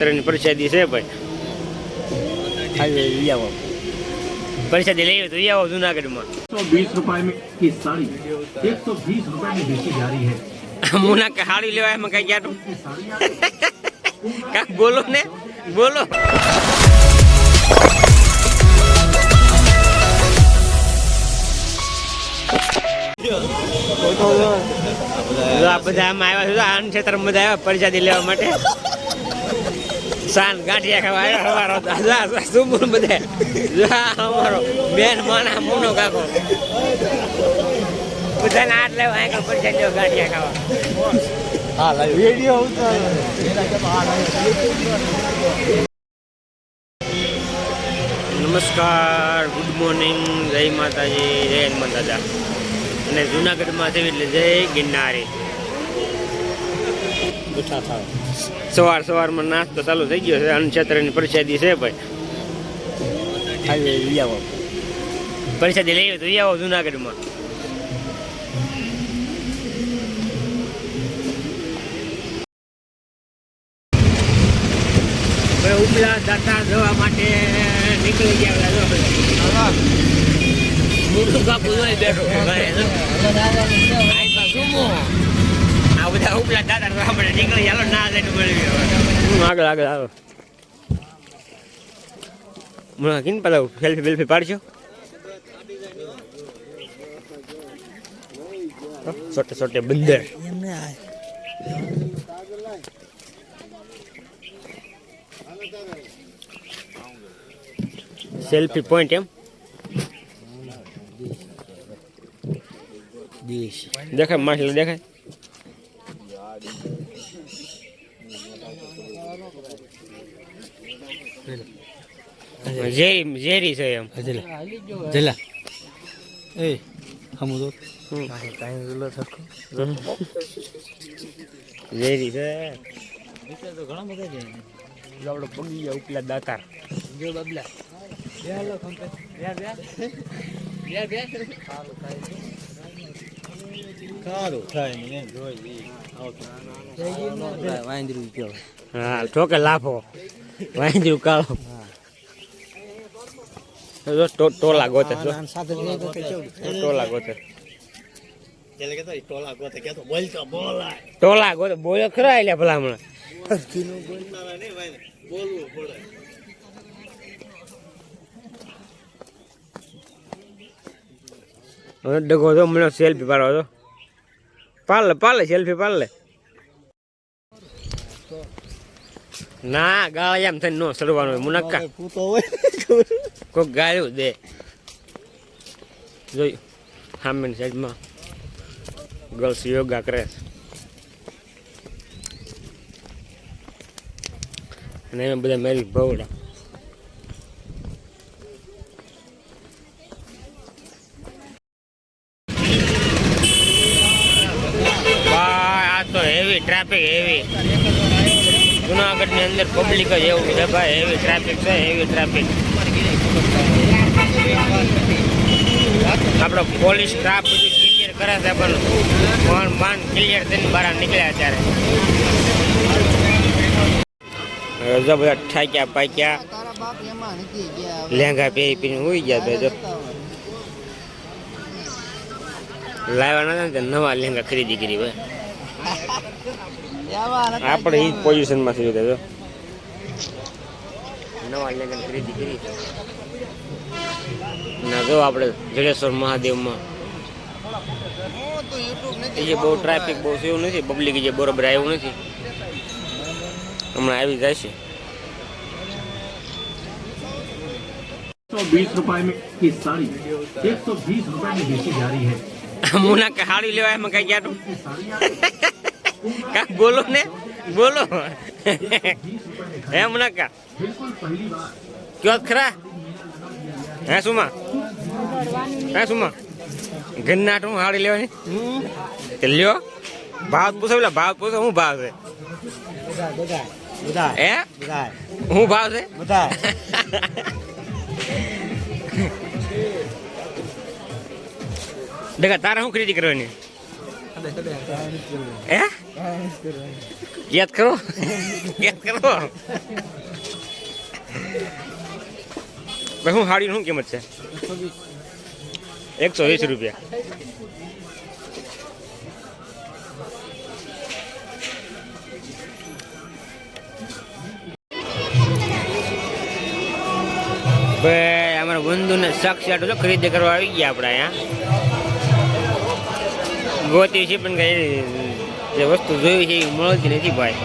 ની પ્રસાદી છે ભાઈ. પ્રસાદી લઈ તો આવો જુનાગઢમાં. મુના કે હાડી લેવા એમાં કઈ ગયા કાક બોલો ને બોલો. બધા આમ આવ્યા છે આનંદ ક્ષેત્ર બધા આવ્યા પરિષદ લેવા માટે. સાન ગાંઠિયા ખાવા આવ્યા અમારો દાદા જા સુમુર બધા. જો અમારો બેન માના મુનો કાકો. બધાને આટ લેવા અહીંયા પ્રસાદી લેવા ગાંઠિયા ખાવા. નમસ્કાર ગુડ મોર્નિંગ જય માતાજી જય હનુમાન દાદા. અને જુનાગઢમાં છે એટલે જય ગિરનારી. સવાર સવારમાં નાસ્તો ચાલુ થઈ ગયો છે. અનક્ષેત્રની પ્રસાદી છે ભાઈ. પ્રસાદી લઈ તો આવો જુનાગઢમાં. ઉપલા દાતા જવા માટે નીકળી ગયા મોટું કાપું બેઠો બધા ઉપલા દાતા જવા માટે નીકળી ચાલો ના જઈને મળી ગયો આગળ આગળ આવો હમણાં કિન પેલા સેલ્ફી બેલ્ફી પાડશો છોટે છોટે બંદર સેલ્ફી પોઈન્ટ એમ દેખાય માછલી દેખાય ઝેરી ઝેરી છે એમ. જલા. એ હમુ તો હમ. ઝેરી છે. તો ઘણા બધા છે. આપણે પગી ગયા ઉપલા દાતાર. જો બબલા. બે હાલો ખંપે બે બે. બે બે. સારું થાય સારું થાય ને એમ જોઈ વાંદરું કયો હા, ઠોકે લાફો. વાંદરું કાળો. ટોલા ગોતે ટોલા ગોતે. ટોલા ગોતે બોલાય ખરા એટલે ભલા હમણાં. ડગો તો મને સેલ્ફી પાડો તો પાડલે પાડલે સેલ્ફી પાડલે ના ગાળ એમ થઈને નો સડવાનું હોય મુનક્કા કોક ગાળ્યું દે. જોઈ સામેની સાઈડમાં ગર્લ્સ યોગા કરે અને એમાં બધા મેરી ભવડા ભાઈ આ તો હેવી ટ્રાફિક હેવી જુનાગઢની અંદર પબ્લિક જ એવું છે ભાઈ હેવી ટ્રાફિક છે હેવી ટ્રાફિક આપણો પોલીસ સ્ટાફ બધું ક્લિયર કરે છે પણ ફોન બાન ક્લિયર થઈને બહાર નીકળ્યા અત્યારે. હવે જો બધા ઠાક્યા પાક્યા. તારા બાપ એમાં નથી ગયા લેંગા પહેરી પીને હોઈ ગયા તો જો. લાવ્યા નતા ને તો નવા લેંગા ખરીદી કરી ભાઈ. આપણે એ જ પોઝિશનમાં થઈ ગયા જો નવા લેંગા ખરીદી કરી ના જો આપણે જડેશ્વર મહાદેવમાં એ બહુ ટ્રાફિક બહુ છે એવું નથી પબ્લિક જે બરોબર આવ્યું નથી હમણાં આવી જાય છે सौ बीस रुपए में की साड़ी एक सौ बीस रुपए में बेची जा रही है મુના કે હાડી લેવા એમાં કઈ ગયા તું ये કા, બોલો ને, બોલો. એમ ના કા. કયો ખરા? હે, સુમા? હે, સુમા? ગન્નાટ હું હાડી લેવાની? લ્યો. ભાવ પૂછો, પેલા ભાવ પૂછો, હું ભાવ છે? એ હું ભાવ છે? દેખા, તારે શું ખરીદી કરવાની? હે યાદ કરો યાદ કરો ભાઈ, હું સાડીની શું કિંમત છે? એકસો વીસ રૂપિયા. ભાઈ, અમારા બંધુને જો ખરીદી કરવા આવી ગયા આપણે અહીંયા. ગોતી છે પણ કઈ જે વસ્તુ જોઈ છે એ મળતી નથી ભાઈ.